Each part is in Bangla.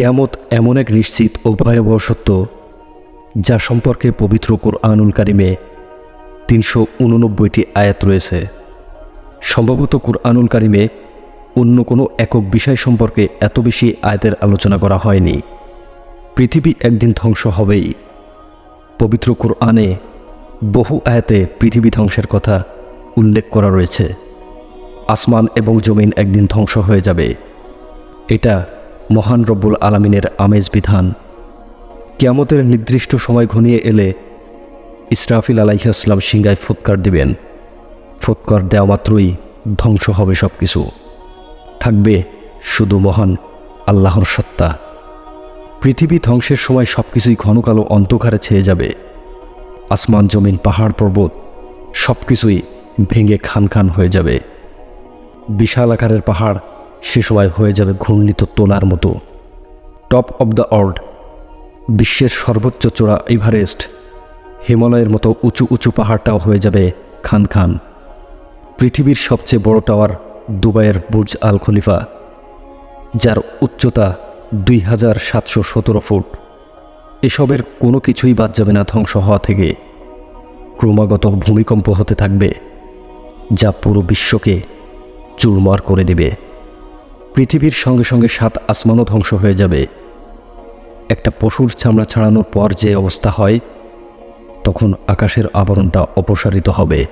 কেয়ামত এমন এক নিশ্চিত ও ভয়াবহ সত্য, যা সম্পর্কে পবিত্র কোরআনুল কারিমে তিনশো উননব্বইটি আয়াত রয়েছে। সম্ভবত কোরআনুল কারিমে অন্য কোনো একক বিষয় সম্পর্কে এত বেশি আয়াতের আলোচনা করা হয়নি। পৃথিবী একদিন ধ্বংস হবেই। পবিত্র কোরআনে বহু আয়াতে পৃথিবী ধ্বংসের কথা উল্লেখ করা রয়েছে। আসমান এবং জমিন একদিন ধ্বংস হয়ে যাবে। এটা মহান রব্বুল আলমিনের আমেজ বিধান। কিয়ামতের নির্দিষ্ট সময় ঘনিয়ে এলে ইসরাফিল আলাইহাসলাম সিংগায় ফুৎকার দিবেন। ফুৎকার দেওয়া মাত্রই ধ্বংস হবে সব কিছু থাকবে শুধু মহান আল্লাহর সত্তা। পৃথিবী ধ্বংসের সময় সব কিছুই ঘন কালো অন্ধকারে ছেয়ে যাবে। আসমান, জমিন, পাহাড়, পর্বত সব কিছুই ভেঙে খান খান হয়ে যাবে। বিশাল আকারের পাহাড় সে সময় হয়ে যাবে ঘূর্ণিত তোলার মতো। টপ অব দ্য অর্ল্ড বিশ্বের সর্বোচ্চ চূড়া এভারেস্ট, হিমালয়ের মতো উঁচু উঁচু পাহাড়টাও হয়ে যাবে খান খান। পৃথিবীর সবচেয়ে বড় টাওয়ার দুবাইয়ের বুর্জ আল খলিফা, যার উচ্চতা দুই হাজার সাতশো সতেরো ফুট। এসবের কোনো কিছুই বাদ যাবে না ধ্বংস হওয়া থেকে। ক্রমাগত ভূমিকম্প হতে থাকবে, যা পুরো বিশ্বকে চুরমার করে দেবে। পৃথিবীর সঙ্গে সঙ্গে সাত আসমানও ধ্বংস হয়ে যাবে। একটা পশুর চামড়া ছাড়ানোর পর যে অবস্থা হয়, তখন আকাশের আবরণটা অপসারিত হবে।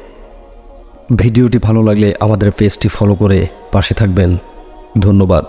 ভিডিওটি ভালো লাগলে আমাদের পেজটি ফলো করে পাশে থাকবেন। ধন্যবাদ।